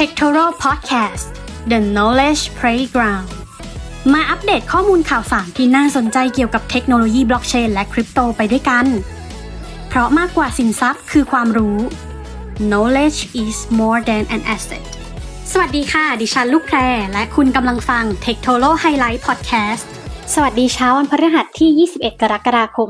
t e c h t o r o Podcast The Knowledge Playground มาอัปเดตข้อมูลข่าวสารที่น่าสนใจเกี่ยวกับเทคโนโลยีบล็อกเชนและคริปโตไปด้วยกัน เพราะมากกว่าสินทรัพย์คือความรู้ knowledge is more than an asset สวัสดีค่ะ ดิฉันลูกแพร และคุณกำลังฟัง t e c h t o r o Highlight Podcast สวัสดีเช้าวันพฤหัสที่ 21 กรกฎาคม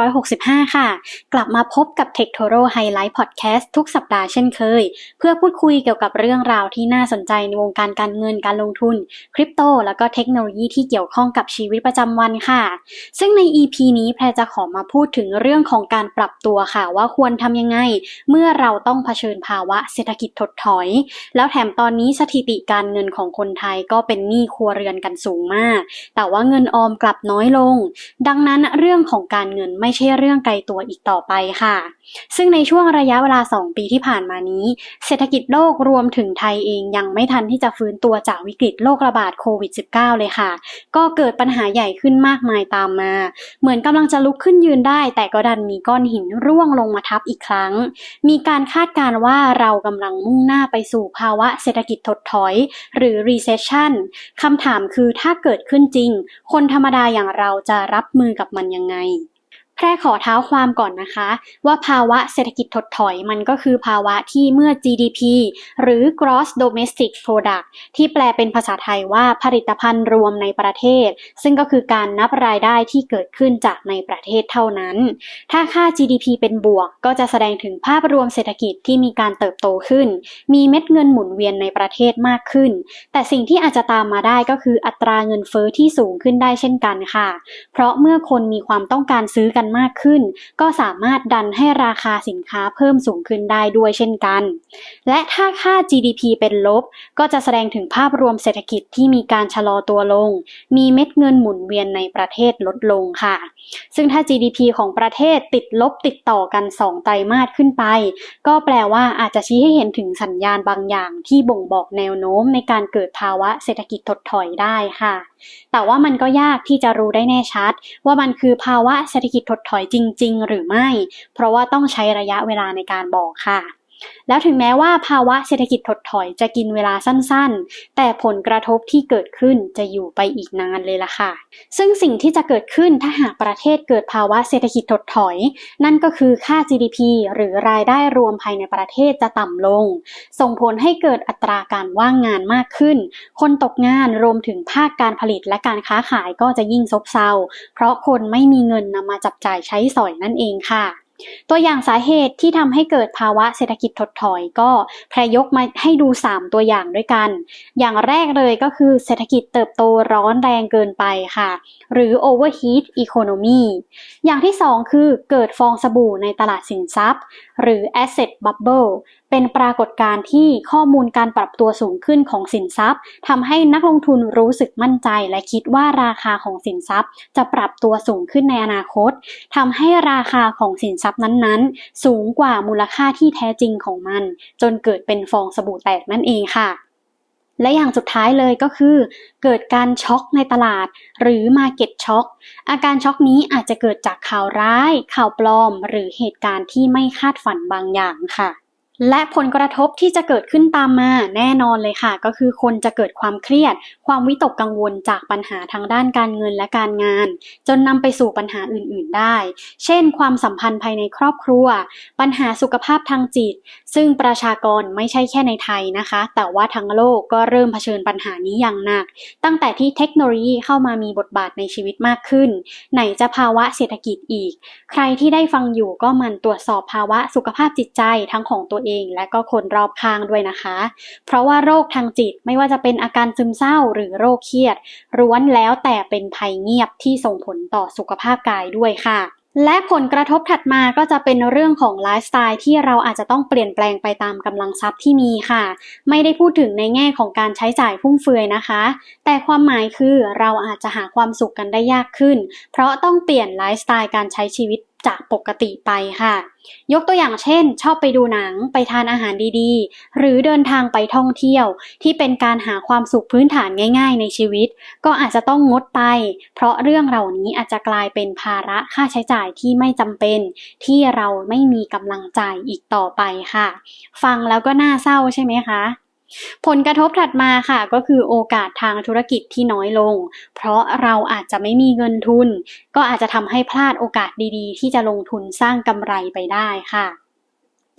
2565 ค่ะ กลับมาพบกับ t e c h t o r o Highlight Podcast ทุกสัปดาห์เช่นเคย เพื่อพูดคุยเกี่ยวกับเรื่องราวที่น่าสนใจในวงการการเงินการลงทุน คริปโต แล้วก็เทคโนโลยีที่เกี่ยวข้องกับชีวิตประจำวันค่ะ ซึ่งใน EP นี้แพรจะขอมาพูดถึงเรื่องของการปรับตัวค่ะ ว่าควรทำยังไง เมื่อเราต้องเผชิญภาวะเศรษฐกิจถดถอย แล้วแถมตอนนี้สถิติการเงินของคนไทยก็เป็นหนี้ครัวเรือนกันสูงมาก แต่ว่าเงินออมกลับน้อยลง ดังนั้นเรื่องของการเงินไม่ใช่เรื่องไกลตัวอีกต่อไปค่ะ ซึ่งในช่วงระยะเวลา 2 ปีที่ผ่านมานี้ เศรษฐกิจโลกรวมถึงไทยเองยังไม่ทันที่จะฟื้นตัวจากวิกฤตโรคระบาดโควิด -19 เลยค่ะ ก็เกิดปัญหาใหญ่ขึ้นมากมายตามมา เหมือนกำลังจะลุกขึ้นยืนได้ แต่ก็ดันมีก้อนหินร่วงลงมาทับอีกครั้ง มีการคาดการณ์ว่าเรากำลังมุ่งหน้าไปสู่ภาวะเศรษฐกิจถดถอย หรือ recession คำถามคือถ้าเกิดขึ้นจริง คนธรรมดาอย่างเราจะรับมือกับมันยังไง แพร่ขอเท้าความก่อนนะคะ ว่าภาวะเศรษฐกิจถดถอยมันก็คือภาวะที่เมื่อ GDP หรือ Gross Domestic Product ที่แปลเป็นภาษาไทยว่าผลิตภัณฑ์รวมในประเทศ ซึ่งก็คือการนับรายได้ที่เกิดขึ้นจากในประเทศเท่านั้น ถ้าค่า GDP เป็นบวก ก็จะแสดงถึงภาพรวมเศรษฐกิจที่มีการเติบโตขึ้น มีเม็ดเงินหมุนเวียนในประเทศมากขึ้น แต่สิ่งที่อาจจะตามมาได้ก็คืออัตราเงินเฟอ้อที่สูงขึ้นได้เช่นกันค่ะ เพราะเมื่อคนมีความต้องการซื้อกันมากขึ้น ก็สามารถดันให้ราคาสินค้าเพิ่มสูงขึ้นได้ด้วยเช่นกัน และถ้าค่า GDP เป็นลบ ก็จะแสดงถึงภาพรวมเศรษฐกิจที่มีการชะลอตัวลง มีเม็ดเงินหมุนเวียนในประเทศลดลงค่ะ ซึ่งถ้า GDP ของประเทศติดลบติดต่อกัน 2 ไตรมาสขึ้นไป ก็แปลว่าอาจจะชี้ให้เห็นถึงสัญญาณบางอย่างที่บ่งบอกแนวโน้มในการเกิดภาวะเศรษฐกิจถดถอยได้ค่ะ แต่ว่ามันก็ยากที่จะรู้ได้แน่ชัด ว่ามันคือภาวะเศรษฐกิจถดถอยจริง ๆ หรือไม่ เพราะว่าต้องใช้ระยะเวลาในการบอกค่ะ แล้วถึงแม้ว่าภาวะเศรษฐกิจถดถอยจะกินเวลาสั้นๆ แต่ผลกระทบที่เกิดขึ้นจะอยู่ไปอีกนานเลยล่ะค่ะ ซึ่งสิ่งที่จะเกิดขึ้นถ้าหากประเทศเกิดภาวะเศรษฐกิจถดถอย นั่นก็คือค่า GDP หรือรายได้รวมภายในประเทศจะต่ำลง ส่งผลให้เกิดอัตราการว่างงานมากขึ้น คนตกงานรวมถึงภาคการผลิตและการค้าขายก็จะยิ่งซบเซา เพราะคนไม่มีเงินนำมาจับจ่ายใช้สอยนั่นเองค่ะ ตัวอย่างสาเหตุที่ทำให้เกิดภาวะเศรษฐกิจถดถอยก็แพรยกมาให้ดู 3 ตัวอย่างด้วยกัน อย่างแรกเลยก็คือเศรษฐกิจเติบโตร้อนแรงเกินไปค่ะ หรือ overheat economy อย่างที่ 2 คือเกิดฟองสบู่ในตลาดสินทรัพย์ หรือ asset bubble เป็นปรากฏการณ์ที่ข้อมูลการปรับตัวสูงขึ้นของสินทรัพย์ทำให้นักลงทุนรู้สึกมั่นใจ และคิดว่าราคาของสินทรัพย์ จะปรับตัวสูงขึ้นในอนาคตทำให้ราคาของสินทรัพย์นั้นๆ สูงกว่ามูลค่าที่แท้จริงของมัน จนเกิดเป็นฟองสบู่แตกนั่นเองค่ะและอย่างสุดท้ายเลยก็คือ เกิดการช็อกในตลาด หรือ Market Shock อาการช็อกนี้อาจจะเกิดจากข่าวร้าย ข่าวปลอม หรือเหตุการณ์ที่ไม่คาดฝันบางอย่างค่ะ และผลกระทบที่จะเกิดขึ้นตามมาแน่นอนเลยค่ะ ก็คือคนจะเกิดความเครียด ความวิตกกังวลจากปัญหาทางด้านการเงินและการงาน จนนำไปสู่ปัญหาอื่นๆได้ เช่น ความสัมพันธ์ภายในครอบครัว ปัญหาสุขภาพทางจิต ซึ่งประชากรไม่ใช่แค่ในไทยนะคะ แต่ว่าทั้งโลกก็เริ่มเผชิญปัญหานี้อย่างหนัก ตั้งแต่ที่เทคโนโลยีเข้ามามีบทบาทในชีวิตมากขึ้น ไหนจะภาวะเศรษฐกิจอีก ใครที่ได้ฟังอยู่ก็มันตรวจสอบภาวะสุขภาพจิตใจทั้งของตัวเองและก็คนรอบข้างด้วยนะคะ เพราะว่าโรคทางจิตไม่ว่าจะเป็นอาการซึมเศร้าหรือโรคเครียดล้วนแล้วแต่เป็นภัยเงียบที่ส่งผลต่อสุขภาพกายด้วยค่ะและผลกระทบถัดมาก็จะเป็นเรื่องของไลฟ์สไตล์ที่เราอาจจะต้องเปลี่ยนแปลงไปตามกำลังทรัพย์ที่มีค่ะ ไม่ได้พูดถึงในแง่ของการใช้จ่ายฟุ่มเฟือยนะคะ แต่ความหมายคือเราอาจจะหาความสุขกันได้ยากขึ้น เพราะต้องเปลี่ยนไลฟ์สไตล์การใช้ชีวิต จากปกติไปค่ะ ยกตัวอย่างเช่น ชอบไปดูหนังไปทานอาหารดีๆ หรือเดินทางไปท่องเที่ยว ที่เป็นการหาความสุขพื้นฐานง่าย ๆ ในชีวิต ก็อาจจะต้องงดไป เพราะเรื่องเหล่านี้อาจจะกลายเป็นภาระค่าใช้จ่ายที่ไม่จำเป็น ที่เราไม่มีกำลังใจอีกต่อไปค่ะ ฟังแล้วก็น่าเศร้าใช่ไหมคะ ผลกระทบถัดมาค่ะก็คือโอกาสทางธุรกิจที่น้อยลง เพราะเราอาจจะไม่มีเงินทุน ก็อาจจะทำให้พลาดโอกาสดีๆ ที่จะลงทุนสร้างกำไรไปได้ค่ะ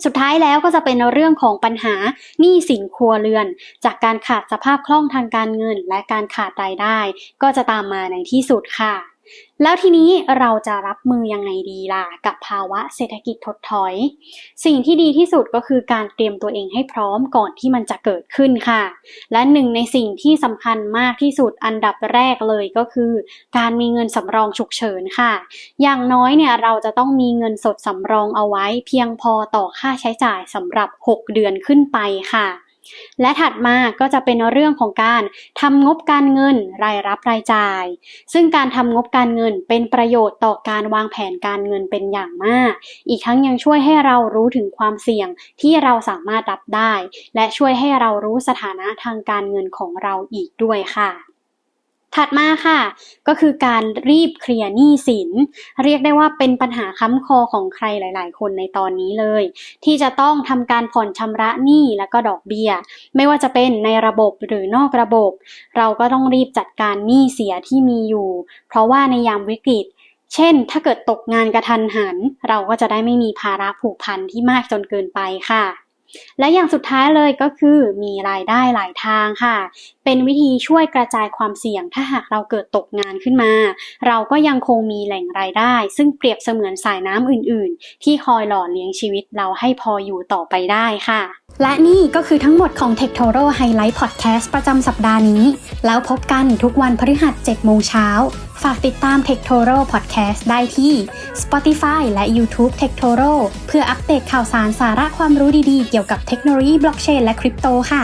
สุดท้ายแล้วก็จะเป็นเรื่องของปัญหาหนี้สินครัวเรือน จากการขาดสภาพคล่องทางการเงิน และการขาดรายได้ ก็จะตามมาในที่สุดค่ะ แล้วทีนี้เราจะรับมือยังไงดีล่ะกับภาวะเศรษฐกิจถดถอย สิ่งที่ดีที่สุดก็คือการเตรียมตัวเองให้พร้อมก่อนที่มันจะเกิดขึ้นค่ะ และหนึ่งในสิ่งที่สำคัญมากที่สุดอันดับแรกเลยก็คือ การมีเงินสำรองฉุกเฉินค่ะ อย่างน้อยเนี่ยเราจะต้องมีเงินสดสำรองเอาไว้ เพียงพอต่อค่าใช้จ่ายสำหรับ 6 เดือนขึ้นไปค่ะ และถัดมาก็จะเป็นเรื่องของการทำงบการเงินรายรับรายจ่าย ซึ่งการทำงบการเงินเป็นประโยชน์ต่อการวางแผนการเงินเป็นอย่างมาก อีกทั้งยังช่วยให้เรารู้ถึงความเสี่ยงที่เราสามารถรับได้ และช่วยให้เรารู้สถานะทางการเงินของเราอีกด้วยค่ะ ถัดมาค่ะ ก็คือการรีบเคลียร์หนี้สิน เรียกได้ว่าเป็นปัญหาค้ำคอของใครหลาย ๆ คนในตอนนี้เลย ที่จะต้องทำการผ่อนชำระหนี้และก็ดอกเบี้ย ไม่ว่าจะเป็นในระบบหรือนอกระบบ เราก็ต้องรีบจัดการหนี้เสียที่มีอยู่ เพราะว่าในยามวิกฤตเช่น ถ้าเกิดตกงานกระทันหัน เราก็จะได้ไม่มีภาระผูกพันที่มากจนเกินไปค่ะ และอย่างสุดท้ายเลยก็คือมีรายได้หลายทางค่ะ เป็นวิธีช่วยกระจายความเสี่ยงถ้าหากเราเกิดตกงานขึ้นมา เราก็ยังคงมีแหล่งรายได้ ซึ่งเปรียบเสมือนสายน้ำอื่น ๆ ที่คอยหล่อเลี้ยงชีวิตเราให้พออยู่ต่อไปได้ค่ะ และนี่ก็คือทั้งหมดของ t e c h t o r o Highlight Podcast ประจำสัปดาห์นี้ แล้วพบกันทุกวันพฤหัส7โมงเช้า ฝากติดตาม t e c h t o r o Podcast ได้ที่ Spotify และ YouTube t e c h t o r o เพื่ออัปเดตข่าวสารสาระความรู้ดี ๆ เกี่ยวยวกับเทคโนโลยีบล็อกเชนและคริปโตค่ะ